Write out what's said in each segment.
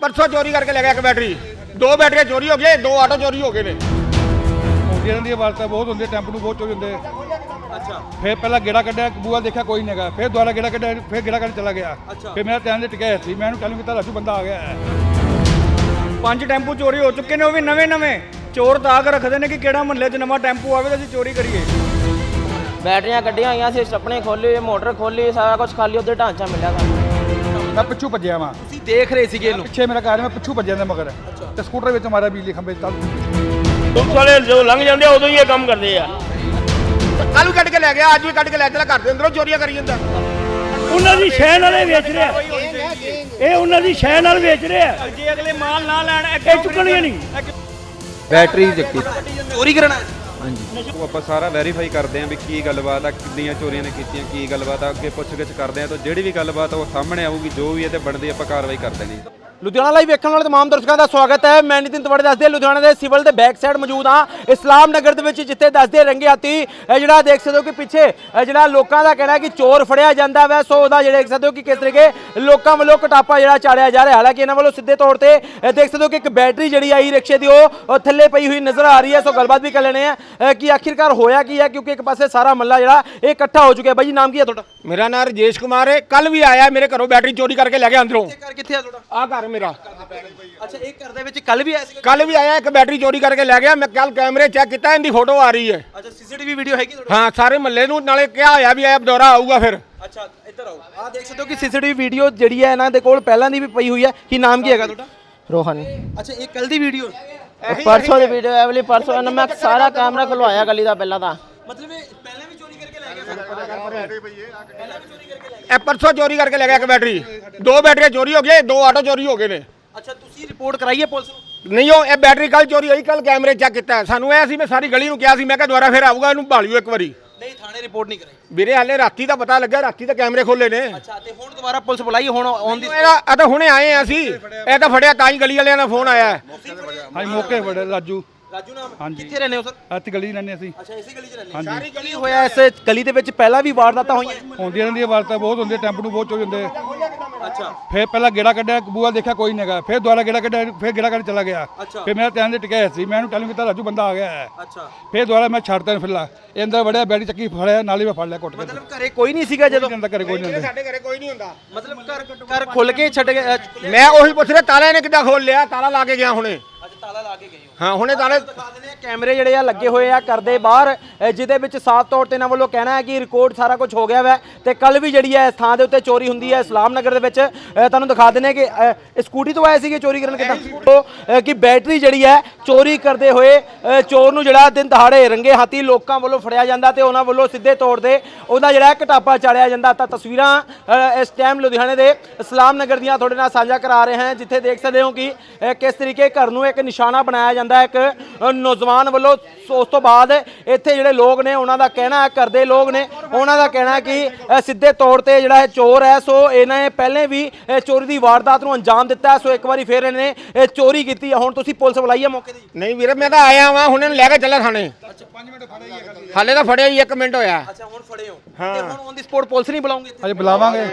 ਪਰਸੋਂ ਚੋਰੀ ਕਰਕੇ ਲੈ ਗਿਆ ਇੱਕ ਬੈਟਰੀ। ਦੋ ਬੈਟਰੀਆਂ ਚੋਰੀ ਹੋ ਗਏ ਦੋ ਆਟੋ ਚੋਰੀ ਹੋ ਗਏ ਨੇ। ਹੁੰਦੀਆਂ ਦੀਆਂ ਵਾਰਤਾ ਬਹੁਤ ਹੁੰਦੀਆਂ ਟੈਂਪੂ ਨੂੰ ਬਹੁਤ ਚੋਰੀ ਹੁੰਦੇ। ਅੱਛਾ। ਫਿਰ ਪਹਿਲਾਂ ਗੇੜਾ ਕੱਢਿਆ ਬੂਆ ਦੇਖਿਆ ਕੋਈ ਨਹੀਂ ਹੈਗਾ। ਫਿਰ ਦੁਬਾਰਾ ਗੇੜਾ ਕੱਢਿਆ ਫਿਰ ਗੇੜਾ ਕੱਢ ਚਲਾ ਗਿਆ। ਫਿਰ ਮੇਰਾ ਟਾਈਮ ਤੇ ਟਿਕਿਆ ਸੀ। ਮੈਂ ਇਹਨੂੰ ਚਾਲੂ ਕੀਤਾ ਲਾਜੂ ਬੰਦਾ ਆ ਗਿਆ ਹੈ। ਪੰਜ ਟੈਂਪੂ ਚੋਰੀ ਹੋ ਚੁੱਕੇ ਨੇ ਉਹ ਵੀ ਨਵੇਂ ਨਵੇਂ। ਚੋਰ ਤਾਕ ਰੱਖਦੇ ਨੇ ਕਿ ਕਿਹੜਾ ਮਹੱਲੇ 'ਚ ਨਵਾਂ ਟੈਂਪੂ ਆਵੇ ਤਾਂ ਅਸੀਂ ਚੋਰੀ ਕਰੀਏ। ਬੈਟਰੀਆਂ ਕੱਢੀਆਂ ਹੋਈਆਂ ਸੀ ਸਟੱਪਣੇ ਖੋਲੇ ਹੋਏ ਮੋਟਰ ਖੋਲੀ ਸਾਰਾ ਕੁਝ ਖਾਲੀ ਉੱਧਰ ਢਾਂਚਾ ਮਿਲਿਆ ਸਾਨੂੰ। ਮੈਂ ਪਿੱਛੂ ਭੱਜਿਆ ਵਾਂ। ਤੁਸੀਂ ਦੇਖ ਰਹੇ ਸੀਗੇ ਇਹਨੂੰ। ਪਿੱਛੇ ਮੇਰਾ ਕਾਰ ਮੈਂ ਪਿੱਛੂ ਭੱਜਿਆ ਦੇ ਮਗਰ। ਤੇ ਸਕੂਟਰ ਵਿੱਚ ਮਾਰਿਆ ਬਿਜਲੀ ਖੰਭੇ ਚੱਲ। ਪੁਲਿਸ ਵਾਲੇ ਜਦੋਂ ਲੰਘ ਜਾਂਦੇ ਆ ਉਦੋਂ ਹੀ ਇਹ ਕੰਮ ਕਰਦੇ ਆ। ਕੱਲ ਵੀ ਕੱਢ ਕੇ ਲੈ ਗਿਆ ਅੱਜ ਵੀ ਕੱਢ ਕੇ ਲੈ ਚਲਾ ਘਰ ਦੇ ਅੰਦਰੋਂ ਚੋਰੀਆਂ ਕਰੀ ਜਾਂਦਾ। ਉਹਨਾਂ ਦੀ ਸ਼ੈ ਨਾਲੇ ਵੇਚ ਰਿਹਾ। ਇਹ ਉਹਨਾਂ ਦੀ ਸ਼ੈ ਨਾਲ ਵੇਚ ਰਿਹਾ। ਜੇ ਅਗਲੇ ਮਾਲ ਨਾ ਲੈਣ ਇਹ ਚੁੱਕਣਗੇ ਨਹੀਂ। ਬੈਟਰੀ ਚੱਕੀ। ਚੋਰੀ ਕਰਨ ਹਾਂਜੀ। ਉਹ ਆਪਾਂ ਸਾਰਾ ਵੈਰੀਫਾਈ ਕਰਦੇ ਆਂ ਵੀ ਕੀ ਗੱਲਬਾਤ ਆ, ਕਿੰਨੀਆਂ ਚੋਰੀਆਂ ਨੇ ਕੀਤੀਆਂ, ਕੀ ਗੱਲਬਾਤ ਆ, ਅੱਗੇ ਪੁੱਛਗਿੱਛ ਕਰਦੇ ਆਂ ਤਾਂ ਜਿਹੜੀ ਵੀ ਗੱਲਬਾਤ ਆ ਉਹ ਸਾਹਮਣੇ ਆਊਗੀ, ਜੋ ਵੀ ਇਹ ਤੇ ਬਣਦੀ ਆਪਾਂ ਕਾਰਵਾਈ ਕਰ ਦੇਣੀ। ਲੁਧਿਆਣਾ ਲਾਈਵ ਵੇਖਣ ਵਾਲੇ ਤਮਾਮ ਦਰਸ਼ਕਾਂ ਦਾ ਸਵਾਗਤ ਹੈ। ਮੈਂ ਨਿਤਿਨ ਤਵੜੇ ਦੱਸਦੇ ਲੁਧਿਆਣਾ ਦੇ ਸਿਵਲ ਦੇ ਬੈਕ ਸਾਈਡ ਮੌਜੂਦ ਹਾਂ। ਇਸਲਾਮ ਨਗਰ ਦੇ ਵਿੱਚ ਜਿੱਥੇ ਦੱਸਦੇ ਰੰਗੇ ਹਾਤੀ ਇਹ ਜਿਹੜਾ ਦੇਖ ਸਕਦੇ ਹੋ ਕਿ ਪਿੱਛੇ ਇਹ ਜਿਹੜਾ ਲੋਕਾਂ ਦਾ ਕਹਿਣਾ ਹੈ ਕਿ ਚੋਰ ਫੜਿਆ ਜਾਂਦਾ ਵੈ। ਸੋ ਉਹਦਾ ਜਿਹੜਾ ਦੇਖ ਸਕਦੇ ਹੋ ਕਿ ਕਿਸ ਤਰੀਕੇ ਲੋਕਾਂ ਵੱਲੋਂ ਕਟਾਪਾ ਜਿਹੜਾ ਚਾੜਿਆ ਜਾ ਰਿਹਾ। ਹਾਲਾਂਕਿ ਇਹਨਾਂ ਵੱਲੋਂ ਸਿੱਧੇ ਤੌਰ ਤੇ ਇਹ ਦੇਖ ਸਕਦੇ ਹੋ ਕਿ ਇੱਕ ਬੈਟਰੀ ਜਿਹੜੀ ਆਈ ਰਿਕਸ਼ੇ ਦੀ ਉਹ ਥੱਲੇ ਪਈ ਹੋਈ ਨਜ਼ਰ ਆ ਰਹੀ ਹੈ। ਸੋ ਗੱਲਬਾਤ ਵੀ ਕਰ ਲੈਣੇ ਆ ਕਿ ਆਖਿਰਕਾਰ ਹੋਇਆ ਕੀ ਹੈ ਕਿਉਂਕਿ ਇੱਕ ਪਾਸੇ ਸਾਰਾ ਮੱਲਾ ਜਿਹੜਾ ਇਹ ਇਕੱਠਾ ਹੋ ਚੁੱਕਿਆ। ਬਾਈ ਜੀ ਨਾਮ ਕੀ ਹੈ ਤੁਹਾਡਾ? ਮੇਰਾ ਨਾਮ ਰਜੇਸ਼ ਕੁਮਾਰ ਹੈ। ਕੱਲ ਵੀ ਆਇਆ ਮੇਰੇ ਘਰੋਂ ਬੈਟਰੀ ਚੋਰੀ ਕਰਕੇ ਲੈ ਗਿਆ ਅੰਦਰੋਂ। ਕਿੱਥੇ ਆ ਤੁਹਾਡਾ? ਆ ਘਰ ਮੇਰਾ। ਅੱਛਾ ਇਹ ਘਰ ਦੇ ਵਿੱਚ ਕੱਲ ਵੀ ਆਇਆ ਸੀਗਾ? ਕੱਲ ਵੀ ਆਇਆ ਇੱਕ ਬੈਟਰੀ ਚੋਰੀ ਕਰਕੇ ਲੈ ਗਿਆ। ਮੈਂ ਕੱਲ ਕੈਮਰੇ ਚੈੱਕ ਕੀਤਾ ਇਹਦੀ ਫੋਟੋ ਆ ਰਹੀ ਹੈ। ਅੱਛਾ ਸੀਸੀਟੀਵੀ ਵੀਡੀਓ ਹੈਗੀ ਤੁਹਾਡੇ? ਹਾਂ ਸਾਰੇ ਮਹੱਲੇ ਨੂੰ ਨਾਲੇ ਕਿਹਾ ਹੋਇਆ ਵੀ ਇਹ ਦੌਰਾ ਆਊਗਾ ਫਿਰ। ਅੱਛਾ ਇੱਧਰ ਆਓ। ਆ ਦੇਖ ਸਕਦੇ ਹੋ ਕਿ ਸੀਸੀਟੀਵੀ ਵੀਡੀਓ ਜਿਹੜੀ ਹੈ ਇਹਨਾਂ ਦੇ ਕੋਲ ਪਹਿਲਾਂ ਦੀ ਵੀ ਪਈ ਹੋਈ ਹੈ। ਕੀ ਨਾਮ ਕੀ ਹੈਗਾ ਤੁਹਾਡਾ? ਰੋਹਨ। ਅੱਛਾ ਇਹ ਕੱਲ ਦੀ ਵੀਡੀਓ ਪਰਸੋਂ ਦੀ ਵੀਡੀਓ ਐ ਵਾਲੀ ਪਰਸੋਂ ਇਹਨਾਂ ਮੈਂ ਸਾਰਾ ਕੈਮਰਾ ਖਲਵਾਇਆ ਗਲੀ ਦਾ ਪਹਿਲਾਂ ਤਾਂ ਮਤਲਬ ਇਹ ਪਹਿਲਾਂ ਵੀ ਚੋਰੀ ਕਰਕੇ ਲੈ ਗਿਆ ਇਹ ਪਰਸੋਂ ਚੋਰੀ ਕਰਕੇ ਲੈ ਗਿਆ ਇੱਕ ਬੈਟਰੀ। ਦੋ ਬੈਟਰੀਆਂ ਚੋਰੀ ਹੋ ਗਏ ਦੋ ਆਟੋ ਚੋਰੀ ਹੋ ਗਏ ਨੇ। ਅੱਛਾ ਤੁਸੀਂ ਰਿਪੋਰਟ ਕਰਾਈ ਹੈ ਪੁਲਿਸ ਨੂੰ? ਨਹੀਂ ਉਹ ਇਹ ਬੈਟਰੀ ਕੱਲ ਚੋਰੀ ਹੋਈ ਕੱਲ ਕੈਮਰੇ ਚੈੱਕ ਕੀਤਾ। ਸਾਨੂੰ ਇਹ ਸੀ ਮੈਂ ਸਾਰੀ ਗਲੀ ਨੂੰ ਕਿਹਾ ਸੀ ਮੈਂ ਕਿਹਾ ਦੁਬਾਰਾ ਫਿਰ ਆਊਗਾ ਇਹਨੂੰ ਭਾਲਿਓ ਇੱਕ ਵਾਰੀ। ਨਹੀਂ ਥਾਣੇ ਰਿਪੋਰਟ ਨਹੀਂ ਕਰਾਈ। ਵੀਰੇ ਹਾਲੇ ਰਾਤੀ ਦਾ ਪਤਾ ਲੱਗਾ ਰਾਤੀ ਤਾਂ ਕੈਮਰੇ ਖੋਲੇ ਨੇ। ਅੱਛਾ ਤੇ ਹੁਣ ਦੁਬਾਰਾ ਪੁਲਿਸ ਬੁਲਾਈ ਹੁਣ ਔਨ ਦੀ ਇਹਦਾ ਤਾਂ ਹੁਣੇ ਆਏ ਆ ਅਸੀਂ। ਇਹ ਤਾਂ ਫੜਿਆ ਤਾਂ ਹੀ ਗਲੀ ਵਾਲਿਆਂ ਦਾ ਫੋਨ ਆਇਆ। ਹੈ। ਹਾਂਜੀ ਮੌਕੇ ਬੜੇ ਲਾਜੂ। ਰਾਜੂ ਨਾਮ ਹਾਂਜੀ। ਕਿੱਥੇ ਰਹਿੰਦੇ ਹੋ ਸਰ? ਅੱਤ ਗਲੀ ਰਹਿੰਦੇ ਅਸੀਂ। ਅੱਛਾ ਇਸੇ ਗਲੀ 'ਚ ਰਹਿੰਦੇ ਹਾਂਜੀ। ਸਾਰੀ ਗਲੀ ਹੋਇਆ ਇਸ ਗਲੀ ਦੇ ਵਿੱਚ? ਪਹਿਲਾਂ ਵੀ ਵਾਰਦਾਤਾਂ ਹੋਈਆਂ? ਹੁੰਦੀਆਂ ਦੀਆਂ ਵਾਰਤਾ ਬਹੁਤ ਹੁੰਦੀਆਂ ਟੈਂਪੂ ਨੂੰ ਬਹੁਤ ਚੋਰੀ ਹੁੰਦੇ। ਅੱਛਾ। ਫਿਰ ਪਹਿਲਾਂ ਗੇੜਾ ਕੱਢਿਆ ਬੂਆ ਦੇਖਿਆ ਕੋਈ ਨਹੀਂ ਹੈਗਾ। ਫਿਰ ਦੁਬਾਰਾ ਗੇੜਾ ਕੱਢਿਆ ਫਿਰ ਗੇੜਾ ਕੱਢ ਚਲਾ ਗਿਆ। ਅੱਛਾ। ਫਿਰ ਮੇਰਾ ਟਾਈਮ ਤੇ ਟਿਕਿਆ ਹੋਇਆ ਸੀ। ਮੈਂ ਇਹਨੂੰ ਕੀਤਾ ਲਾਜੂ ਬੰਦਾ ਆ ਗਿਆ ਹੈ। ਅੱਛਾ। ਫਿਰ ਦੁਬਾਰਾ ਮੈਂ ਛੱਡਤਾ ਇਹਨੂੰ ਫਿਰਲਾ। ਇਹ ਅੰਦਰ ਵੜਿਆ ਬੈਟਰੀ ਚੱਕੀ ਫੜਿਆ ਨਾਲ ਹੀ ਮੈਂ ਫੜ ਲਿਆ ਕੁੱਟ ਕੇ। ਮਤਲਬ ਘਰੇ ਕੋਈ ਨਹੀਂ ਸੀਗਾ ਜਦੋਂ? ਅੰਦਰ ਘਰੇ ਕੋਈ ਨਹੀਂ ਹੁੰਦਾ ਸਾਡੇ ਘਰੇ ਕੋਈ ਨਹੀਂ ਹੁੰਦਾ। ਮਤਲਬ ਘਰ ਘਰ ਖੁੱਲ ਕੇ ਛੱਡ ਮੈਂ ਉਹੀ ਪੁੱਛ ਰਿਹਾ ਤਾਲੇ ਨੇ ਕਿੱਦਾਂ ਖੋਲ ਲਿਆ? ਤਾਲਾ ਲਾ ਕੇ ਗਿਆ ਹੁਣੇ। ਅੱਛਾ ਤਾਲਾ ਲਾ ਕੇ ਗਏ ਹੋ ਹੁਣੇ ਤਾਲੇ ਦਿਖਾ ਦਿੰਦੇ ਆ ਕੈਮਰੇ ਜਿਹੜੇ ਆ ਲੱਗੇ ਹੋਏ ਆ ਕਰਦੇ ਬਾਹਰ ਅ, ਜਿਹਦੇ ਵਿੱਚ ਸਾਫ਼ ਤੌਰ ਤੇ ਇਹਨਾਂ ਵੱਲੋਂ ਕਹਿਣਾ ਹੈ ਕਿ ਰਿਕਾਰਡ ਸਾਰਾ ਕੁਝ ਹੋ ਗਿਆ ਵੈ ਤੇ ਕੱਲ ਵੀ ਜਿਹੜੀ ਹੈ ਇਸ ਥਾਂ ਦੇ ਉੱਤੇ ਚੋਰੀ ਹੁੰਦੀ ਹੈ ਇਸਲਾਮ ਨਗਰ ਦੇ ਵਿੱਚ। ਅ, ਤੁਹਾਨੂੰ ਦਿਖਾ ਦਿੰਦੇ ਆ ਕਿ ਅ, ਇਹ ਸਕੂਟੀ ਤੋਂ ਆਏ ਸੀਗੇ ਚੋਰੀ ਕਰਨ ਕਿਦਾਂ? ਉਹ, ਅ, ਕਿ ਬੈਟਰੀ ਜਿਹੜੀ ਹੈ ਚੋਰੀ ਕਰਦੇ ਹੋਏ ਅ, ਚੋਰ ਨੂੰ ਜਿਹੜਾ ਦਿਨ ਦਹਾੜੇ ਰੰਗੇ ਹਾਥੀ ਲੋਕਾਂ ਵੱਲੋਂ ਫੜਿਆ ਜਾਂਦਾ ਤੇ ਉਹਨਾਂ ਵੱਲੋਂ ਸਿੱਧੇ ਤੌਰ ਤੇ ਉਹਦਾ ਜਿਹੜਾ ਘਟਾਪਾ ਚਾੜਿਆ ਜਾਂਦਾ। ਤਾਂ ਤਸਵੀਰਾਂ ਅ, ਇਸ ਟਾਈਮ ਲੁਧਿਆਣੇ ਦੇ ਇਸਲਾਮ ਨਗਰ ਦੀਆਂ ਤੁਹਾਡੇ ਨਾਲ ਸਾਂਝਾ ਕਰਾ ਰਹੇ ਹਾਂ ਜਿੱਥੇ ਦੇਖ ਸਕਦੇ ਹੋ ਕਿ ਅ, ਕਿਸ ਤਰੀਕੇ ਘਰ ਨੂੰ ਇੱਕ ਨਿਸ਼ਾਨਾ ਬਣਾਇਆ ਜਾਂਦਾ ਹੈ। ਇੱਕ ਨੌਜਵਾਨ ਵੱਲੋਂ ਉਸ ਤੋਂ ਬਾਅਦ ਇੱਥੇ ਜਿਹੜੇ ਲੋਕ ਨੇ ਉਹਨਾਂ ਦਾ ਕਹਿਣਾ ਹੈ ਘਰ ਦੇ ਲੋਕ ਨੇ ਉਹਨਾਂ ਦਾ ਕਹਿਣਾ ਹੈ ਕਿ ਸਿੱਧੇ ਤੌਰ ਤੇ ਜਿਹੜਾ ਇਹ ਚੋਰ ਹੈ ਸੋ ਇਹਨਾਂ ਨੇ ਪਹਿਲੇ ਵੀ ਚੋਰੀ ਦੀ ਵਾਰਦਾਤ ਨੂੰ ਅੰਜਾਮ ਦਿੱਤਾ ਹੈ। ਸੋ ਇੱਕ ਵਾਰੀ ਫੇਰ ਇਹਨੇ ਇਹ ਚੋਰੀ ਕੀਤੀ ਹੈ। ਹੁਣ ਤੁਸੀਂ ਪੁਲਿਸ ਬੁਲਾਈ ਹੈ ਮੌਕੇ ਤੇ ਨਹੀਂ ਵੀਰੇ ਮੈਂ ਤਾਂ ਆਇਆ ਵਾਂ ਹੁਣੇ ਨੂੰ ਲੈ ਕੇ ਚੱਲਿਆ ਥਾਣੇ। ਹਾਲੇ ਤਾਂ ਫੜਿਆ ਹੀ 1 ਮਿੰਟ ਹੋਇਆ। ਅੱਛਾ ਹੁਣ ਫੜੇ ਹੋ। ਤੇ ਹੁਣ ਔਨ ਦੀ ਸਪੋਰਟ ਪੁਲਿਸ ਨਹੀਂ ਬੁਲਾਉਂਗੇ ਅਜੇ ਬੁਲਾਵਾਂਗੇ।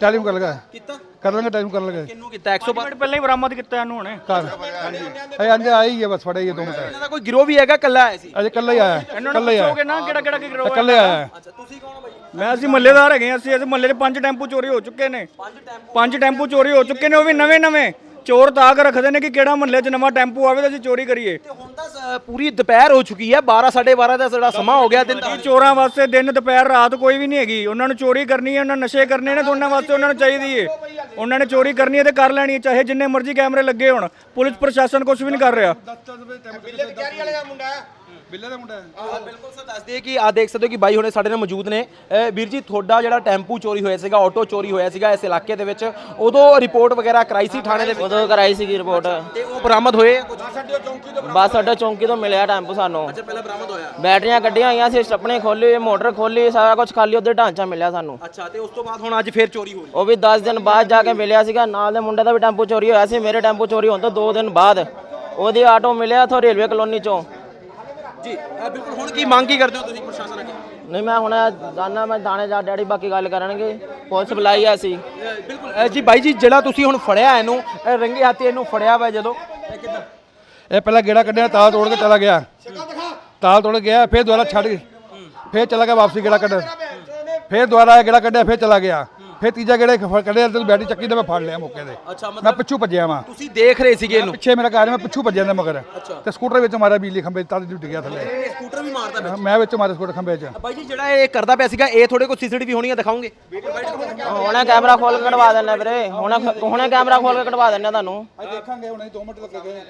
ਟੈਲੀਮ ਕਰ ਲਗਾ ਕੀਤਾ। ਕਰ ਲਾਂਗੇ ਟਾਈਮ ਕਰ ਲਾਂਗੇ। ਕਿੰਨੂੰ ਕੀਤਾ? 112 ਮਿੰਟ ਪਹਿਲਾਂ ਹੀ ਬਰਾਮਦ ਕੀਤਾ ਇਹਨੂੰ ਹੁਣੇ। ਕਰ ਅਜੇ ਅੰਦੇ ਆਈ ਹੀ ਹੈ ਬਸ ਫੜੇ ਹੀ ਹੈ ਦੋ ਮਿੰਟ। ਇਹਨਾਂ ਦਾ ਕੋਈ ਗਿਰੋਹ ਵੀ ਹੈਗਾ ਕੱਲਾ ਆਇਆ ਸੀ? ਅਜੇ ਇਕੱਲਾ ਹੀ ਆਇਆ। ਇਹਨਾਂ ਨੂੰ ਹੀ ਪੁੱਛੋਗੇ ਨਾ ਕਿਹੜਾ ਕਿਹੜਾ ਗਿਰੋਹ ਹੈ ਇਕੱਲੇ ਆਇਆ। ਅੱਛਾ ਤੁਸੀਂ ਕੌਣ ਹੋ ਬਾਈ? ਮੈਂ ਅਸੀਂ ਮਹੱਲੇਦਾਰ ਹੈਗੇ ਹਾਂ, ਅਸੀਂ ਇਸ ਮਹੱਲੇ 'ਚ ਪੰਜ ਟੈਂਪੂ ਚੋਰੀ ਹੋ ਚੁੱਕੇ ਨੇ। ਪੰਜ ਟੈਂਪੂ ਚੋਰੀ ਹੋ ਚੁੱਕੇ ਨੇ ਉਹ ਵੀ ਨਵੇਂ ਨਵੇਂ। ਚੋਰ ਤਾਕ ਰੱਖਦੇ ਨੇ ਕਿ ਕਿਹੜਾ ਮਹੱਲੇ 'ਚ ਨਵਾਂ ਟੈਂਪੂ ਆਵੇ ਤਾਂ ਅਸੀਂ ਚੋਰੀ ਕਰੀਏ। ਤੇ ਹੁਣ ਤਾਂ ਸ- ਪੂਰੀ ਦੁਪਹਿਰ ਹੋ ਚੁੱਕੀ ਹੈ 12 12:30 ਦਾ ਜਿਹੜਾ ਸਮਾਂ ਹੋ ਗਿਆ ਦਿਨ ਦਾ। ਇਹ ਚੋਰਾਂ ਵਾਸਤੇ ਦਿਨ ਦੁਪਹਿਰ ਰਾਤ ਕੋਈ ਵੀ ਨਹੀਂ ਹੈਗੀ। ਉਹਨਾਂ ਨੂੰ ਚੋਰੀ ਕਰਨੀ ਹੈ ਉਹਨਾਂ ਨੇ ਨਸ਼ੇ ਕਰਨੇ ਨੇ ਤਾਂ ਉਹਨਾਂ ਵਾਸਤੇ ਉਹਨਾਂ ਨੂੰ ਚਾਹੀਦੀ ਹੈ ਉਹਨਾਂ ਨੇ ਚੋਰੀ ਕਰਨੀ ਹੈ ਤੇ ਕਰ ਲੈਣੀ ਹੈ ਚਾਹੇ ਜਿੰਨੇ ਮਰਜ਼ੀ ਕੈਮਰੇ ਲੱਗੇ ਹੋਣ। ਪੁਲਿਸ ਪ੍ਰਸ਼ਾਸਨ ਕੁਝ ਵੀ ਨਹੀਂ ਕਰ ਰਿਹਾ। ਬਿੱਲੇ ਦਾ ਮੁੰਡਾ ਹੈ। ਹਾਂ? ਬਿਲਕੁਲ ਸਰ ਦੱਸ ਦਈਏ ਕਿ ਆ ਦੇਖ ਸਕਦੇ ਹੋ ਕਿ ਬਾਈ ਹੁਣੇ ਸਾਡੇ ਨਾਲ ਮੌਜੂਦ ਨੇ। ਅਹ ਵੀਰ ਜੀ ਤੁਹਾਡਾ ਜਿਹੜਾ ਟੈਂਪੂ ਚੋਰੀ ਹੋਇਆ ਸੀਗਾ ਆਟੋ ਚੋਰੀ ਹੋਇਆ ਸੀਗਾ ਇਸ ਇਲਾਕੇ ਦੇ ਵਿੱਚ ਉਦੋਂ ਰਿਪੋਰਟ ਵਗੈਰਾ ਕਰਾਈ ਸੀ ਥਾਣੇ ਦੇ ਵਿੱਚ? ਉਦੋਂ ਕਰਾਈ ਸੀਗੀ ਰਿਪੋਰਟ। ਤੇ ਉਹ ਬਰਾਮਦ ਹੋਏ ਕੁਝ? ਬੱਸ ਅੱਡਾ ਚੌਂਕੀ ਤੋਂ ਮਿਲਿਆ ਟੈਂਪੂ ਸਾਨੂੰ। ਅੱਛਾ ਪਹਿਲਾਂ ਬਰਾਮਦ ਹੋਇਆ। ਬੈਟਰੀਆਂ ਕੱਢੀਆਂ ਹੋਈਆਂ ਸੀ ਸਟੱਪਣੇ ਖੋਲੇ ਹੋਏ ਮੋਟਰ ਖੋਲੀ ਸਾਰਾ ਕੁਝ ਖਾਲੀ ਉੱਧਰ ਢਾਂਚਾ ਮਿਲਿਆ ਸਾਨੂੰ। ਅੱਛਾ ਤੇ ਉਸ ਤੋਂ ਬਾਅਦ ਹੁਣ ਅੱਜ ਫੇਰ ਚੋਰੀ ਹੋਈ। ਉਹ ਵੀ 10 ਦਿਨ ਬਾਅਦ ਜਾ ਕੇ ਮਿਲਿਆ ਸੀਗਾ ਨਾਲ ਦੇ ਮੁੰਡੇ ਦਾ ਵੀ ਟੈਂਪੂ ਚੋਰੀ ਹੋਇਆ ਸੀ ਮੇਰੇ ਟੈਂਪੂ ਚੋਰੀ ਹੋਣ ਤੋਂ 2 ਦਿਨ ਬਾਅਦ। ਉਹਦੀ ਆਟੋ ਮਿਲਿਆ ਇੱਥੋਂ ਰੇਲਵੇ ਕਲੋਨੀ ਚੋਂ। ਜੀ ਬਿਲਕੁਲ ਹੁਣ ਕੀ ਮੰਗ ਕੀ ਕਰਦੇ ਹੋ ਤੁਸੀਂ ਪ੍ਰਸ਼ਾਸਨ ਅੱਗੇ? ਨਹੀਂ ਮੈਂ ਹੁਣ ਜਾਣਾ ਮੈਂ ਥਾਣੇ ਜਾ ਡੈਡੀ ਬਾਕੀ ਗੱਲ ਕਰਨਗੇ। ਪੁਲਿਸ ਬੁਲਾਈ ਆ ਅਸੀਂ। ਬਿਲਕੁਲ ਅ, ਜੀ ਬਾਈ ਜੀ ਜਿਹੜਾ ਤੁਸੀਂ ਹੁਣ ਫੜਿਆ ਇਹਨੂੰ ਅ, ਰੰਗੇ ਹੱਥੀ ਇਹਨੂੰ ਫੜਿਆ ਵਾ ਜਦੋਂ? ਇਹ ਕਿੱਦਾਂ? ਇਹ ਪਹਿਲਾਂ ਗੇੜਾ ਕੱਢਿਆ ਤਾਲ ਤੋੜ ਕੇ ਚਲਾ ਗਿਆ। ਤਾਲ ਤੋੜ ਗਿਆ ਫਿਰ ਦੁਬਾਰਾ ਛੱਡ ਕੇ ਫਿਰ ਚਲਾ ਗਿਆ ਵਾਪਸੀ ਗੇੜਾ ਕੱਢ ਫਿਰ ਦੁਬਾਰਾ ਇਹ ਗੇੜਾ ਕੱਢਿਆ ਫਿਰ ਚਲਾ ਗਿਆ। ਫਿਰ ਤੀਜਾ ਗੇੜਾ ਫ- ਕੱਢਿਆ ਤੇ ਬੈਟਰੀ ਚੱਕੀ ਤੇ ਮੈਂ ਫੜ ਲਿਆ ਮੌਕੇ ਤੇ। ਅੱਛਾ ਮੈਂ ਪਿੱਛੂ ਭੱਜਿਆ ਵਾਂ। ਤੁਸੀਂ ਦੇਖ ਰਹੇ ਸੀਗੇ ਇਹਨੂੰ? ਪਿੱਛੇ ਮੇਰਾ ਕਾਰ ਮੈਂ ਪਿੱਛੂ ਭੱਜਿਆ ਦਾ ਮਗਰ। ਤੇ ਸਕੂਟਰ ਵਿੱਚ ਮਾਰਿਆ ਬਿਜਲੀ ਖੰਭੇ ਤਦ ਡਿੱਟ ਗਿਆ ਥੱਲੇ। ਸਕੂਟਰ ਵੀ ਮਾਰਦਾ ਮੈਂ ਵਿੱਚ ਮਾਰਿਆ ਸਕੂਟਰ ਖੰਭੇ 'ਚ। ਬਾਈ ਜੀ ਜਿਹੜਾ ਇਹ ਕਰਦਾ ਪਿਆ ਸੀਗਾ ਇਹ ਥੋੜੇ ਕੋ ਸੀਸੀਟੀਵੀ ਹੋਣੀਆਂ ਦਿਖਾਓਗੇ? ਹੁਣੇ ਕੈਮਰਾ ਖੋਲ ਕੇ ਕਢਵਾ ਦਿੰਨੇ ਵੀਰੇ। ਹੁਣੇ ਹੁਣੇ ਕੈਮਰਾ ਖੋਲ ਕੇ ਕਢਵਾ ਦਿੰਨੇ ਤੁਹਾਨੂੰ। ਦੇਖਾਂਗੇ ਹੁਣੇ 2 ਮਿੰਟ ਲੱਗੇ ਗਏ।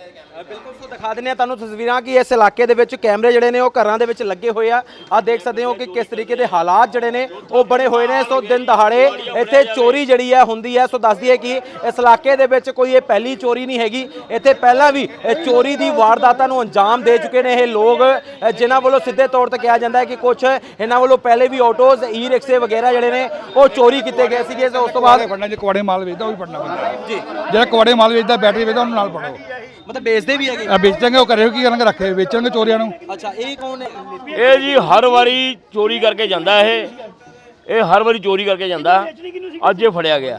ਬਿਲਕੁਲ ਸੋ ਦਿਖਾ ਦਿੰਦੇ ਆ ਤੁਹਾਨੂੰ ਤਸਵੀਰਾਂ ਕਿ ਇਸ ਇਲਾਕੇ ਦੇ ਵਿੱਚ ਕੈਮਰੇ ਜਿਹੜੇ ਨੇ ਉਹ ਘਰਾਂ ਦੇ ਵਿੱਚ ਲੱਗੇ ਹੋਏ ਆ। ਆ ਦੇਖ ਸਕਦੇ ਹੋ ਕਿ ਕਿਸ ਤਰੀਕੇ ਦੇ ਹਾਲਾਤ ਜਿਹੜੇ ਨੇ ਉਹ ਬਣੇ ਹੋਏ ਨੇ। ਸੋ ਦਿਨ ਦਹਾੜੇ ਇੱਥੇ ਚੋਰੀ ਜਿਹੜੀ ਹੈ ਹੁੰਦੀ ਹੈ ਸੋ ਦੱਸਦੀ ਹੈ ਕਿ ਇਸ ਇਲਾਕੇ ਦੇ ਵਿੱਚ ਕੋਈ ਇਹ ਪਹਿਲੀ ਚੋਰੀ ਨਹੀਂ ਹੈਗੀ। ਇੱਥੇ ਪਹਿਲਾਂ ਵੀ ਇਹ ਚੋਰੀ ਦੀ ਵਾਰਦਾਤਾਂ ਨੂੰ ਅੰਜਾਮ ਦੇ ਚੁੱਕੇ ਨੇ ਇਹ ਲੋਕ ਜਿਨ੍ਹਾਂ ਵੱਲੋਂ ਸਿੱਧੇ ਤੌਰ ਤੇ ਕਿਹਾ ਜਾਂਦਾ ਹੈ ਕਿ ਕੁਝ ਇਹਨਾਂ ਵੱਲੋਂ ਪਹਿਲੇ ਵੀ ਆਟੋਜ਼ ਈ ਰਿਕਸ਼ੇ ਵਗੈਰਾ ਜਿਹੜੇ ਨੇ ਉਹ ਚੋਰੀ ਕੀਤੇ ਗਏ ਸੀਗੇ। ਸੋ ਉਸ ਤੋਂ ਬਾਅਦ ਫੜਨਾ ਜੇ ਕੁਆੜੇ ਮਾਲ ਵੇਚਦਾ ਉਹ ਵੀ ਫੜਨਾ ਪੈਂਦਾ ਜੀ। ਜਿਹੜਾ ਕੁਆੜੇ ਮਾਲ ਵੇਚਦਾ ਬੈਟਰੀ ਵੇਚਦਾ ਉਹਨੂੰ ਨਾਲ ਫੜੋ। ਮਤਲਬ ਵੇਚਦੇ ਵੀ ਹੈਗੇ? ਆ ਵੇਚਾਂਗੇ ਉਹ ਕਰੇ ਕੀ ਕਰਨਗੇ ਰੱਖੇ ਵੇਚਣਗੇ ਚੋਰੀਆਂ ਨੂੰ। ਅੱਛਾ ਇਹ ਕੌਣ ਨੇ? ਇਹ ਜੀ ਹਰ ਵਾਰੀ ਚੋਰੀ ਕਰਕੇ ਜਾਂਦਾ ਇਹ। ਇਹ ਹਰ ਵਾਰੀ ਚੋਰੀ ਕਰਕੇ ਜਾਂਦਾ। ਅੱਜ ਇਹ ਫੜਿਆ ਗਿਆ।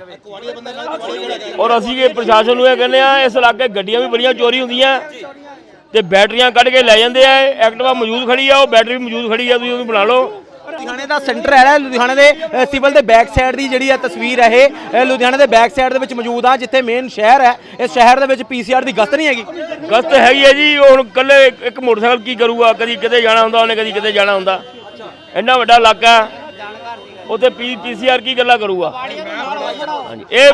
ਔਰ ਅਸੀਂ ਇਹ ਪ੍ਰਸ਼ਾਸਨ ਨੂੰ ਇਹ ਕਹਿੰਦੇ ਆ ਇਸ ਇਲਾਕੇ ਗੱਡੀਆਂ ਵੀ ਬੜੀਆਂ ਚੋਰੀ ਹੁੰਦੀਆਂ। ਤੇ ਬੈਟਰੀਆਂ ਕੱਢ ਕੇ ਲੈ ਜਾਂਦੇ ਆ ਇਹ ਐਕਟਿਵਾ ਮੌਜੂਦ ਖੜੀ ਆ ਉਹ ਬੈਟਰੀ ਵੀ ਮੌਜੂਦ ਖੜੀ ਆ ਤੁਸੀਂ ਉਹਨੂੰ ਬਣਾ ਲਓ। ਲੁਧਿਆਣੇ ਦਾ ਸੈਂਟਰ ਹੈ ਲੁਧਿਆਣੇ ਦੇ ਸਿਵਲ ਦੇ ਬੈਕ ਸਾਈਡ ਦੀ ਜਿਹੜੀ ਹੈ ਤਸਵੀਰ ਹੈ ਇਹ ਲੁਧਿਆਣੇ ਦੇ ਬੈਕ ਸਾਈਡ ਦੇ ਵਿੱਚ ਮੌਜੂਦ ਆ ਜਿੱਥੇ ਮੇਨ ਸ਼ਹਿਰ ਹੈ। ਇਸ ਸ਼ਹਿਰ ਦੇ ਵਿੱਚ ਪੀਸੀਆਰ ਦੀ ਗਸ਼ਤ ਨਹੀਂ ਹੈਗੀ। ਗਸਤ ਹੈਗੀ ਹੈ ਜੀ ਹੁਣ ਕੱਲੇ ਇੱਕ ਮੋਟਰਸਾਈਕਲ ਕੀ ਕਰੂਗਾ? ਕਦੀ ਕਿਤੇ ਜਾਣਾ ਹੁੰਦਾ ਉਹਨੇ ਕਦੀ ਕਿਤੇ ਜਾਣਾ ਹੁੰਦਾ। ਇੰਨਾ ਵੱਡਾ ਇਲਾਕਾ। ਉੱਥੇ ਪੀ ਪੀਸੀਆਰ ਕੀ ਗੱਲਾਂ ਕਰੂਗਾ? ਹਾਂਜੀ। ਇਹ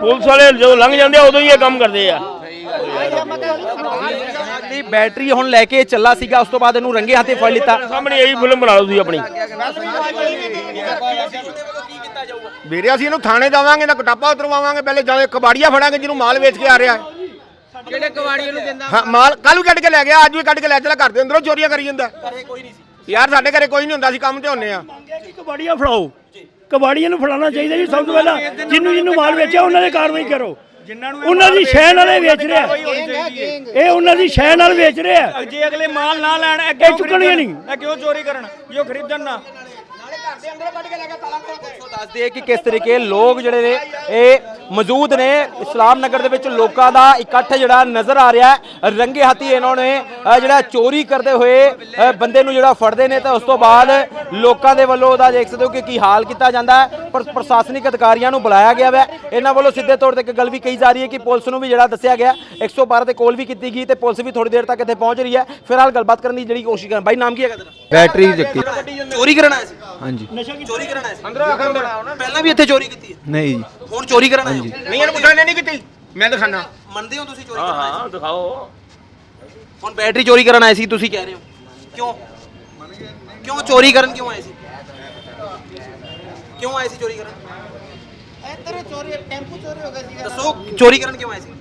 ਪੁਲਿਸ ਵਾਲੇ ਜਦੋਂ ਲੰਘ ਜਾਂਦੇ ਆ ਉਦੋਂ ਹੀ ਇਹ ਕੰਮ ਕਰਦੇ ਆ। ਦੀ ਬੈਟਰੀ ਹੁਣ ਲੈ ਕੇ ਚੱਲਾ ਸੀਗਾ ਉਸ ਤੋਂ ਬਾਅਦ ਇਹਨੂੰ ਰੰਗੇ ਹੱਥੇ ਫੜ ਲਿੱਤਾ। ਸਾਹਮਣੇ ਇਹੀ ਫਿਲਮ ਬਣਾ ਲਓ ਤੁਸੀਂ ਆਪਣੀ। ਵੀਰੇ ਅਸੀਂ ਇਹਨੂੰ ਥਾਣੇ ਜਾਵਾਂਗੇ ਨਾ ਕਟਾਪਾ ਉਤਰਵਾਵਾਂਗੇ ਪਹਿਲੇ ਜਾਲੇ ਕਬਾੜੀਆ ਫੜਾਂਗੇ ਜਿਹਨੂੰ ਮਾਲ ਵੇਚ ਕੇ ਆ ਰਿਹਾ ਹੈ। ਜਿਹੜੇ ਕਵਾੜੀਆਂ ਨੂੰ ਦਿੰਦਾ? ਹਾਂ ਮਾਲ ਕੱਲ ਵੀ ਕੱਢ ਕੇ ਲੈ ਗਿਆ ਅੱਜ ਵੀ ਕੱਢ ਕੇ ਲੈ ਚਲਾ ਘਰ ਦੇ ਅੰਦਰੋਂ ਚੋਰੀਆਂ ਕਰੀ ਜਾਂਦਾ। ਕੋਈ ਨਹੀਂ ਯਾਰ ਸਾਡੇ ਘਰੇ ਕੋਈ ਨਹੀਂ ਹੁੰਦਾ ਸੀ ਕੰਮ ਤੇ ਹੁੰਨੇ ਆ। ਕਬਾੜੀਆਂ ਫੜਾਓ। ਕਬਾੜੀਆਂ ਨੂੰ ਫੜਾਉਣਾ ਚਾਹੀਦਾ ਜੀ ਸਭ ਤੋਂ ਪਹਿਲਾਂ। ਜਿਹਨੂੰ ਜਿਹਨੂੰ ਮਾਲ ਵੇਚਿਆ ਉਹਨਾਂ ਦੇ ਕਾਰਵਾਈ ਕਰੋ। ਉਹਨਾਂ ਦੀ ਸ਼ੈ ਨਾਲ ਇਹ ਵੇਚ ਰਿਹਾ। ਇਹ ਉਹਨਾਂ ਦੀ ਸ਼ੈ ਨਾਲ ਵੇਚ ਰਿਹਾ। ਜੇ ਅਗਲੇ ਮਾਲ ਨਾ ਲੈਣ ਅੱਗੇ ਇਹ ਚੁੱਕਣੀਆਂ ਨਹੀਂ। ਇਹ ਕਿਉਂ ਚੋਰੀ ਕਰਨ। ਜੋ ਖਰੀਦਣ ਨਾ। ਦੱਸਦੇ ਕਿ ਕਿਸ ਤਰੀਕੇ ਲੋਕ ਜਿਹੜੇ ਨੇ ਇਹ ਮੌਜੂਦ ਨੇ ਇਸਲਾਮ ਨਗਰ ਦੇ ਵਿੱਚ ਲੋਕਾਂ ਦਾ ਇਕੱਠ ਜਿਹੜਾ ਨਜ਼ਰ ਆ ਰਿਹਾ ਹੈ। ਰੰਗੇ ਹੱਥੀ ਇਹਨਾਂ ਨੇ ਅ, ਜਿਹੜਾ ਚੋਰੀ ਕਰਦੇ ਹੋਏ ਅ, ਬੰਦੇ ਨੂੰ ਜਿਹੜਾ ਫੜਦੇ ਨੇ ਤਾਂ ਉਸ ਤੋਂ ਬਾਅਦ ਲੋਕਾਂ ਦੇ ਵੱਲੋਂ ਉਹਦਾ ਦੇਖ ਸਕਦੇ ਹੋ ਕਿ ਕੀ ਹਾਲ ਕੀਤਾ ਜਾਂਦਾ ਹੈ। ਪਰ ਪ੍ਰਸ਼ਾਸਨਿਕ ਅਧਿਕਾਰੀਆਂ ਨੂੰ ਬੁਲਾਇਆ ਗਿਆ ਹੈ ਇਹਨਾਂ ਵੱਲੋਂ ਸਿੱਧੇ ਤੌਰ ਤੇ ਇੱਕ ਗੱਲ ਵੀ ਕਹੀ ਜਾ ਰਹੀ ਹੈ ਕਿ ਪੁਲਿਸ ਨੂੰ ਵੀ ਜਿਹੜਾ ਦੱਸਿਆ ਗਿਆ 112 ਤੇ ਕਾਲ ਵੀ ਕੀਤੀ ਗਈ ਤੇ ਪੁਲਿਸ ਵੀ ਥੋੜੀ ਦੇਰ ਤੱਕ ਇੱਥੇ ਪਹੁੰਚ ਰਹੀ ਹੈ। ਫਿਲਹਾਲ ਗੱਲਬਾਤ ਕਰਨ ਦੀ ਜਿਹੜੀ ਕੋਸ਼ਿਸ਼ ਕਰ ਬਾਈ ਨਾਮ ਕੀ ਹੈਗਾ ਤੇਰਾ? ਬੈਟਰੀ ਚੱਕੀ। ਚੋਰੀ ਕਰਨ ਆਇਆ ਸੀ? ਹਾਂਜੀ। ਚੋਰੀ ਕਰਨ ਆਇਆ ਸੀ। ਅੰਦਰ ਪਹਿਲਾਂ ਵੀ ਇੱਥੇ ਚੋਰੀ ਕੀਤੀ ਹੈ? ਨਹੀਂ ਜੀ। ਹੁਣ ਚੋਰੀ ਕਰਨ ਆਏ ਹੋ? ਨਹੀਂ ਇਹਨੂੰ ਪੁੱਛਣ ਨਹੀਂ ਕੀਤੀ। ਮੈਂ ਦਿਖਾਣਾ ਮੰਨਦੇ ਹੋ ਤੁਸੀਂ ਚੋਰੀ ਕਰਨ ਆਏ ਹਾਂ ਦਿਖਾਓ। ਸੀ ਹੁਣ ਬੈਟਰੀ ਚੋਰੀ ਕਰਨ ਆਏ ਸੀ ਤੁਸੀਂ ਕਹਿ ਰਹੇ ਹੋ। ਕਿਉਂ? ਕਿਉਂ ਚੋਰੀ ਕਰਨ ਕਿਉਂ ਆਏ ਸੀ? ਕਿਉਂ ਆਏ ਸੀ ਚੋਰੀ ਕਰਨ? ਇੱਧਰ ਚੋਰੀ ਟੈਂਪੂ ਚੋਰੀ ਹੋ ਗਿਆ ਸੀ ਦੱਸੋ ਚੋਰੀ ਕਰਨ ਕਿਉਂ ਆਏ ਸੀ?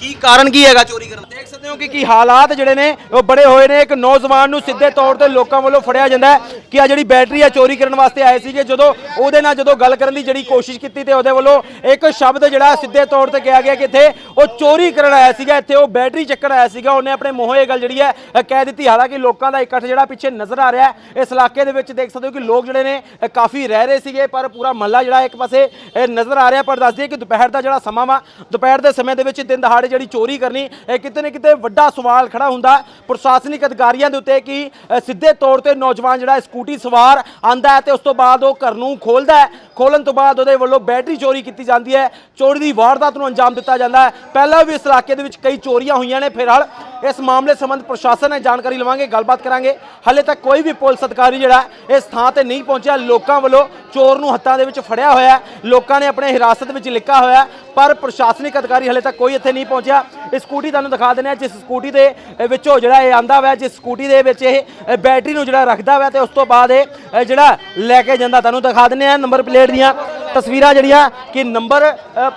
ਕੀ ਕਾਰਨ ਕੀ ਹੈਗਾ ਚੋਰੀ ਕਰਨ ਦਾ? ਦੇਖ ਸਕਦੇ ਹੋ ਕਿ ਕੀ ਹਾਲਾਤ ਜਿਹੜੇ ਨੇ ਉਹ ਬੜੇ ਹੋਏ ਨੇ। ਇੱਕ ਨੌਜਵਾਨ ਨੂੰ ਸਿੱਧੇ ਤੌਰ ਤੇ ਲੋਕਾਂ ਵੱਲੋਂ ਫੜਿਆ ਜਾਂਦਾ ਹੈ ਕਿ ਆ ਜਿਹੜੀ ਬੈਟਰੀ ਆ ਚੋਰੀ ਕਰਨ ਵਾਸਤੇ ਆਏ ਸੀਗੇ। ਜਦੋਂ ਉਹਦੇ ਨਾਲ ਜਦੋਂ ਗੱਲ ਕਰਨ ਦੀ ਜਿਹੜੀ ਕੋਸ਼ਿਸ਼ ਕੀਤੀ ਤੇ ਉਹਦੇ ਵੱਲੋਂ ਇੱਕ ਸ਼ਬਦ ਜਿਹੜਾ ਸਿੱਧੇ ਤੌਰ ਤੇ ਕਿਹਾ ਗਿਆ ਕਿ ਇੱਥੇ ਉਹ ਚੋਰੀ ਕਰਨ ਆਇਆ ਸੀਗਾ। ਇੱਥੇ ਉਹ ਬੈਟਰੀ ਚੱਕਣ ਆਇਆ ਸੀਗਾ। ਉਹਨੇ ਆਪਣੇ ਮੂੰਹੋਂ ਇਹ ਗੱਲ ਜਿਹੜੀ ਹੈ ਅ, ਕਹਿ ਦਿੱਤੀ। ਹਾਲਾਂਕਿ ਲੋਕਾਂ ਦਾ ਇਕੱਠ ਜਿਹੜਾ ਪਿੱਛੇ ਨਜ਼ਰ ਆ ਰਿਹਾ ਹੈ ਇਸ ਇਲਾਕੇ ਦੇ ਵਿੱਚ ਦੇਖ ਸਕਦੇ ਹੋ ਕਿ ਲੋਕ ਜਿਹੜੇ ਨੇ ਅ, ਕਾਫੀ ਰਹਿ ਰਹੇ ਸੀਗੇ ਪਰ ਪੂਰਾ ਮਹੱਲਾ ਜਿਹੜਾ ਇੱਕ ਪਾਸੇ ਅ, ਨਜ਼ਰ ਆ ਰਿਹਾ। ਪਰ ਦੱਸ ਦਈਏ ਕਿ ਦੁਪਹਿਰ ਦਾ ਜਿਹੜਾ ਸਮਾਂ ਵਾ ਦੁਪਹਿਰ ਦੇ ਸਮੇਂ ਦੇ ਵਿੱਚ ਦਿਨ ਦਹਾੜੇ ਜਿਹੜੀ ਚੋਰੀ ਕਰਨੀ, ਇਹ ਕਿਤੇ ਨਾ ਕਿਤੇ ਵੱਡਾ ਸਵਾਲ ਖੜਾ ਹੁੰਦਾ ਪ੍ਰਸ਼ਾਸਨਿਕ ਅਧਿਕਾਰੀਆਂ ਦੇ ਉੱਤੇ ਕਿ ਸਿੱਧੇ ਤੌਰ ਤੇ ਨੌਜਵਾਨ ਜਿਹੜਾ ਸਕੂਟੀ ਸਵਾਰ ਆਂਦਾ ਹੈ ਤੇ ਉਸ ਤੋਂ ਬਾਅਦ ਉਹ ਘਰ ਨੂੰ ਖੋਲਦਾ ਹੈ। ਖੋਲਣ ਤੋਂ ਬਾਅਦ ਉਹਦੇ ਵੱਲੋਂ ਬੈਟਰੀ ਚੋਰੀ ਕੀਤੀ ਜਾਂਦੀ ਹੈ। ਚੋਰੀ ਦੀ ਵਾਰਦਾਤ ਨੂੰ ਅੰਜਾਮ ਦਿੱਤਾ ਜਾਂਦਾ ਹੈ। ਪਹਿਲਾਂ ਵੀ ਇਸ ਇਲਾਕੇ ਦੇ ਵਿੱਚ ਕਈ ਚੋਰੀਆਂ ਹੋਈਆਂ ਨੇ। ਫਿਲਹਾਲ ਇਸ ਮਾਮਲੇ ਸੰਬੰਧ ਪ੍ਰਸ਼ਾਸਨ ਨਾਲ ਜਾਣਕਾਰੀ ਲਵਾਂਗੇ, ਗੱਲਬਾਤ ਕਰਾਂਗੇ। ਹਾਲੇ ਤੱਕ ਕੋਈ ਵੀ ਪੁਲਿਸ ਅਧਿਕਾਰੀ ਜਿਹੜਾ ਇਸ ਥਾਂ ਤੇ ਨਹੀਂ ਪਹੁੰਚਿਆ। ਲੋਕਾਂ ਵੱਲੋਂ ਚੋਰ ਨੂੰ ਹੱਥਾਂ ਦੇ ਵਿੱਚ ਫੜਿਆ ਹੋਇਆ ਲੋਕਾਂ ਨੇ ਆਪਣੇ ਹਿਰਾਸਤ ਵਿੱਚ ਲਿਖਾ ਹੋਇਆ ਪਰ ਪ੍ਰਸ਼ਾਸਨਿਕ ਅਧਿਕਾਰੀ ਹਾਲੇ ਤੱਕ ਕੋਈ ਇੱਥੇ ਨਹੀਂ ਪਹੁੰਚਿਆ। ਇਹ ਸਕੂਟੀ ਤੁਹਾਨੂੰ ਦਿਖਾ ਦਿੰਦੇ ਆ ਜਿਸ ਸਕੂਟੀ ਦੇ ਵਿੱਚੋਂ ਜਿਹੜਾ ਇਹ ਆਂਦਾ ਹੋਇਆ, ਜਿਸ ਸਕੂਟੀ ਦੇ ਵਿੱਚ ਇਹ ਬੈਟਰੀ ਨੂੰ ਜਿਹੜਾ ਰੱਖਦਾ ਹੋਇਆ ਤੇ ਉਸ ਤੋਂ ਬਾਅਦ ਇਹ ਜਿਹੜਾ ਲੈ ਕੇ ਜਾਂਦਾ। ਤੁਹਾਨੂੰ ਦਿਖਾ ਦਿੰਦੇ ਆ ਨੰਬਰ ਪਲੇਟ ਦੀਆਂ ਤਸਵੀਰਾਂ ਜਿਹੜੀਆਂ ਕਿ ਨੰਬਰ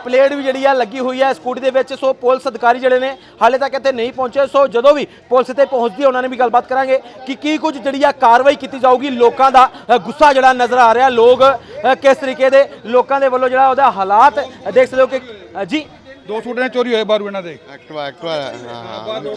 ਪਲੇਟ ਵੀ ਜਿਹੜੀ ਆ, ਲੱਗੀ ਹੋਈ ਹੈ ਸਕੂਟੀ ਦੇ ਵਿੱਚ। ਸੋ ਪੁਲਿਸ ਅਧਿਕਾਰੀ ਜਿਹੜੇ ਨੇ, ਹਾਲੇ ਤੱਕ ਇੱਥੇ ਨਹੀਂ ਪਹੁੰਚੇ। ਸੋ ਜਦੋਂ ਵੀ ਪੁਲਿਸ ਤੇ ਪਹੁੰਚਦੀ ਹੈ ਉਹਨਾਂ ਨੇ ਵੀ ਗੱਲਬਾਤ ਕਰਾਂਗੇ ਕਿ ਕੀ ਕੁਝ ਜਿਹੜੀ ਆ ਕਾਰਵਾਈ ਕੀਤੀ ਜਾਊਗੀ। ਲੋਕਾਂ ਦਾ ਗੁੱਸਾ ਜਿਹੜਾ ਨਜ਼ਰ ਆ ਰਿਹਾ ਲੋਕ ਕਿਸ ਤਰੀਕੇ ਦੇ ਲੋਕਾਂ ਦੇ ਵੱਲੋਂ ਜਿਹੜਾ ਉਹਦਾ ਹਾਲਾਤ ਦੇਖ ਸਕਦੇ ਹੋ ਕਿ ਜੀ। ਦੋ ਸੂਟ ਨੇ ਚੋਰੀ ਹੋਏ ਬਾਰੂ ਇਹਨਾਂ ਦੇ। ਐਕਟਵਾ ਐਕਟਵਾ ਹਾਂ ਹਾਂ। ਤੋਂ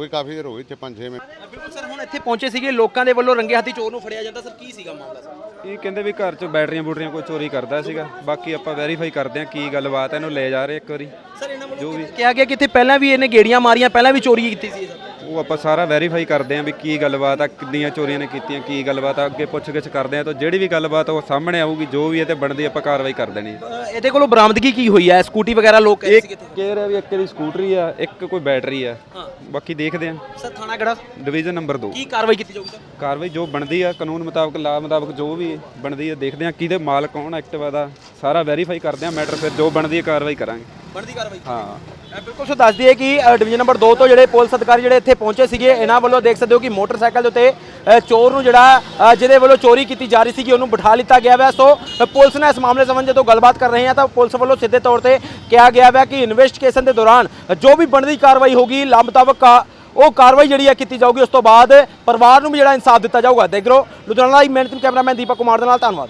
ਗਈ ਕਾਫੀ ਦੇਰ ਹੋ ਗਈ ਇੱਥੇ 5-6 ਮਿੰਟ। ਬਿਲਕੁਲ ਸਰ ਹੁਣ ਇੱਥੇ ਪਹੁੰਚੇ ਸੀਗੇ ਲੋਕਾਂ ਦੇ ਵੱਲੋਂ ਰੰਗੇ ਹੱਥੀ ਚੋਰ ਨੂੰ ਫੜਿਆ ਜਾਂਦਾ। ਸਰ ਕੀ ਸੀਗਾ ਮਾਮਲਾ ਸਰ ਇਹ ਕਹਿੰਦੇ ਵੀ ਘਰ 'ਚ ਬੈਟਰੀਆਂ ਬੂਟਰੀਆਂ ਕੋਈ ਚੋਰੀ ਕਰਦਾ ਸੀਗਾ। ਬਾਕੀ ਆਪਾਂ ਵੈਰੀਫਾਈ ਕਰਦੇ ਹਾਂ ਕੀ ਗੱਲਬਾਤ ਹੈ ਇਹਨੂੰ ਲੈ ਜਾ ਰਹੇ ਇੱਕ ਵਾਰੀ। ਸਰ ਇਹਨਾਂ ਵੱਲੋਂ ਕਿਹਾ ਗਿਆ ਕਿ ਇੱਥੇ ਪਹਿਲਾਂ ਵੀ ਇਹਨੇ ਗੇੜੀਆਂ ਮਾਰੀਆਂ, ਪਹਿਲਾਂ ਵੀ ਚੋਰੀ ਕੀਤੀ ਸੀ ਉਹ ਆਪਾਂ ਸਾਰਾ ਵੈਰੀਫਾਈ ਕਰਦੇ ਹਾਂ ਵੀ ਕੀ ਗੱਲਬਾਤ ਆ ਕਿੰਨੀਆਂ ਚੋਰੀਆਂ ਨੇ ਕੀਤੀਆਂ ਕੀ ਗੱਲਬਾਤ ਆ ਅੱਗੇ ਪੁੱਛਗਿੱਛ ਕਰਦੇ ਹਾਂ ਤਾਂ ਜਿਹੜੀ ਵੀ ਗੱਲਬਾਤ ਉਹ ਸਾਹਮਣੇ ਆਊਗੀ ਜੋ ਵੀ ਇਹ ਤੇ ਬਣਦੀ ਆਪਾਂ ਕਾਰਵਾਈ ਕਰ ਦੇਣੀ ਹੈ। ਅ, ਇਹਦੇ ਕੋਲੋਂ ਬਰਾਮਦਗੀ ਕੀ ਹੋਈ ਹੈ ਸਕੂਟੀ ਵਗੈਰਾ ਲੋਕ ਕਿੱਥੇ? ਕਹਿ ਰਿਹਾ ਵੀ ਇੱਕ ਦੀ ਸਕੂਟਰੀ ਆ ਇੱਕ ਕੋਈ ਬੈਟਰੀ ਆ। ਬਾਕੀ ਦੇਖਦੇ ਹਾਂ। ਸਰ ਥਾਣਾ ਕਿਹੜਾ? ਡਿਵੀਜ਼ਨ ਨੰਬਰ 2 ਕੀ ਕਾਰਵਾਈ ਕੀਤੀ ਜਾਊਗੀ ਸਰ? ਕਾਰਵਾਈ ਜੋ ਬਣਦੀ ਆ ਕਾਨੂੰਨ ਮੁਤਾਬਕ ਲਾ ਮੁਤਾਬਕ ਜੋ ਵੀ ਬਣਦੀ ਆ ਦੇਖਦੇ ਆ ਕਿਹਦੇ ਮਾਲਕ ਕੌਣ ਐਕਟਿਵਾ ਦਾ। ਸਾਰਾ ਵੈਰੀਫਾਈ ਕਰਦੇ ਆ ਮੈਟਰ ਫਿਰ ਜੋ ਬਣਦੀ ਹੈ ਕਾਰਵਾਈ ਕਰਾਂਗੇ। ਬਣਦੀ ਕਾਰਵਾਈ? ਹਾਂ। ਬਿਲਕੁਲ ਸੋ ਦੱਸਦੀ ਦਈਏ ਕਿ ਡਿਵੀਜ਼ਨ ਨੰਬਰ 2 ਤੋਂ ਜਿਹੜੇ ਪੁਲਿਸ ਅਧਿਕਾਰੀ ਜਿਹੜੇ ਇੱਥੇ ਪਹੁੰਚੇ ਸੀਗੇ, ਇਹਨਾਂ ਵੱਲੋਂ ਦੇਖ ਸਕਦੇ ਹੋ ਕਿ ਮੋਟਰਸਾਈਕਲ ਦੇ ਉੱਤੇ ਚੋਰ ਨੂੰ ਜਿਹੜਾ ਜਿਹਦੇ ਵੱਲੋਂ ਚੋਰੀ ਕੀਤੀ ਜਾ ਰਹੀ ਸੀਗੀ, ਉਹਨੂੰ ਬਿਠਾ ਲਿੱਤਾ ਗਿਆ ਹੈ ਸੋ ਪੁਲਿਸ ਨੇ ਇਸ ਮਾਮਲੇ ਸੰਬੰਧ ਜਦੋਂ ਗੱਲਬਾਤ ਕਰ ਰਹੇ ਹਾਂ, ਤਾਂ ਪੁਲਿਸ ਵੱਲੋਂ ਸਿੱਧੇ ਤੌਰ ਤੇ ਕਿਹਾ ਗਿਆ ਹੈ ਕਿ ਇਨਵੈਸਟੀਗੇਸ਼ਨ ਦੇ ਦੌਰਾਨ ਜੋ ਵੀ ਬਣਦੀ ਕਾਰਵਾਈ ਹੋਗੀ ਲਾ ਮੁਤਾਬਕ ਕਾ- ਉਹ ਕਾਰਵਾਈ ਜਿਹੜੀ ਹੈ ਕੀਤੀ ਜਾਊਗੀ। ਉਸ ਤੋਂ ਬਾਅਦ ਪਰਿਵਾਰ ਨੂੰ ਵੀ ਜਿਹੜਾ ਇਨਸਾਫ ਦਿੱਤਾ ਜਾਊਗਾ। ਦੇਖ ਲਓ ਲੁਧਿਆਣਾ ਦਾ ਮਿਹਨਤ ਕੈਮਰਾਮੈਨ ਦੀਪਕ ਕੁਮਾਰ ਦੇ ਨਾਲ, ਧੰਨਵਾਦ।